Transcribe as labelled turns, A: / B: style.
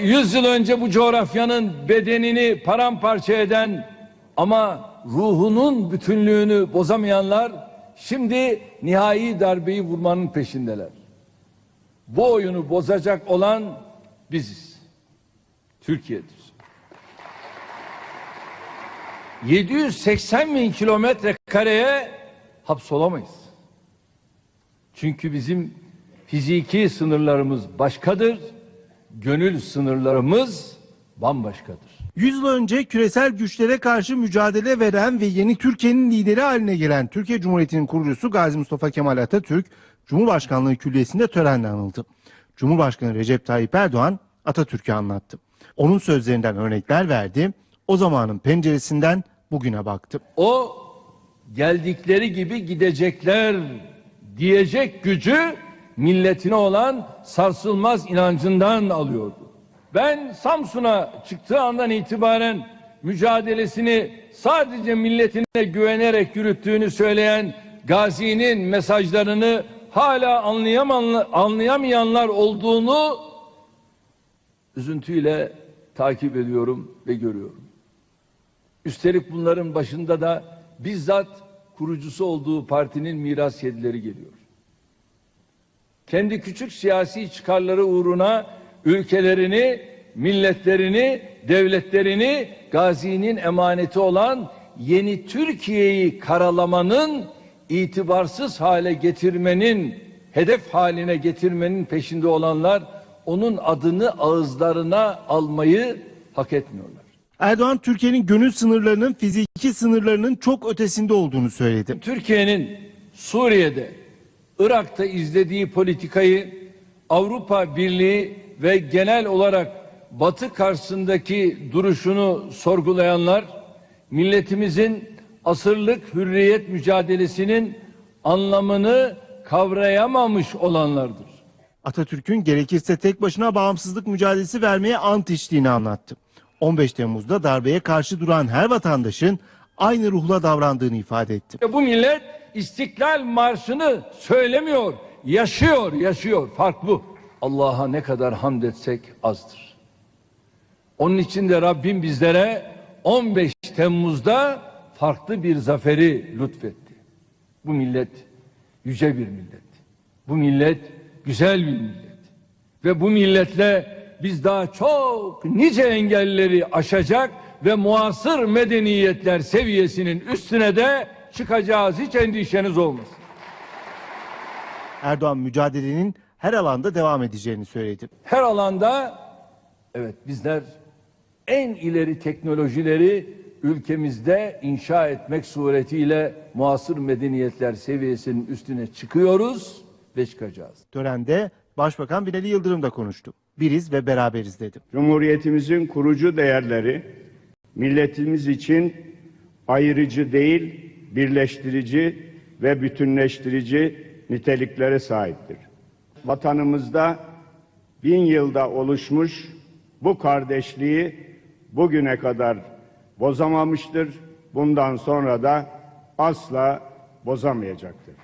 A: 100 yıl önce bu coğrafyanın bedenini paramparça eden ama ruhunun bütünlüğünü bozamayanlar şimdi nihai darbeyi vurmanın peşindeler. Bu oyunu bozacak olan biziz. Türkiye'dir. 780 bin kilometre kareye hapsolamayız. Çünkü bizim fiziki sınırlarımız başkadır, gönül sınırlarımız bambaşkadır.
B: 100 yıl önce küresel güçlere karşı mücadele veren ve yeni Türkiye'nin lideri haline gelen Türkiye Cumhuriyeti'nin kurucusu Gazi Mustafa Kemal Atatürk, Cumhurbaşkanlığı Külliyesi'nde törenle anıldı. Cumhurbaşkanı Recep Tayyip Erdoğan Atatürk'ü anlattı. Onun sözlerinden örnekler verdi, o zamanın penceresinden bugüne baktı.
A: O geldikleri gibi gidecekler diyecek gücü milletine olan sarsılmaz inancından alıyordu. Ben Samsun'a çıktığı andan itibaren mücadelesini sadece milletine güvenerek yürüttüğünü söyleyen Gazi'nin mesajlarını hala anlayamayan- anlayamayanlar olduğunu üzüntüyle takip ediyorum ve görüyorum. Üstelik bunların başında da bizzat kurucusu olduğu partinin miras yedileri geliyor. Kendi küçük siyasi çıkarları uğruna ülkelerini, milletlerini, devletlerini Gazi'nin emaneti olan yeni Türkiye'yi karalamanın, itibarsız hale getirmenin, hedef haline getirmenin peşinde olanlar onun adını ağızlarına almayı hak etmiyorlar.
B: Erdoğan Türkiye'nin gönül sınırlarının fiziki sınırlarının çok ötesinde olduğunu söyledi.
A: Türkiye'nin Suriye'de, Irak'ta izlediği politikayı Avrupa Birliği ve genel olarak Batı karşısındaki duruşunu sorgulayanlar milletimizin asırlık hürriyet mücadelesinin anlamını kavrayamamış olanlardır.
B: Atatürk'ün gerekirse tek başına bağımsızlık mücadelesi vermeye ant içtiğini anlattı. 15 Temmuz'da darbeye karşı duran her vatandaşın aynı ruhla davrandığını ifade etti.
A: Bu millet İstiklal Marşı'nı söylemiyor, yaşıyor, yaşıyor. Fark bu. Allah'a ne kadar hamd etsek azdır. Onun için de Rabbim bizlere 15 Temmuz'da farklı bir zaferi lütfetti. Bu millet yüce bir millet. Bu millet güzel bir millet. Ve bu milletle biz daha çok nice engelleri aşacak ve muasır medeniyetler seviyesinin üstüne de çıkacağız. Hiç endişeniz olmasın.
B: Erdoğan mücadelenin her alanda devam edeceğini söyledi.
A: Her alanda evet bizler en ileri teknolojileri ülkemizde inşa etmek suretiyle muasır medeniyetler seviyesinin üstüne çıkıyoruz ve çıkacağız.
B: Törende Başbakan Binali Yıldırım da konuştu. Biriz ve beraberiz dedi.
C: Cumhuriyetimizin kurucu değerleri milletimiz için ayırıcı değil, birleştirici ve bütünleştirici niteliklere sahiptir. Vatanımızda bin yılda oluşmuş bu kardeşliği bugüne kadar bozamamıştır. Bundan sonra da asla bozamayacaktır.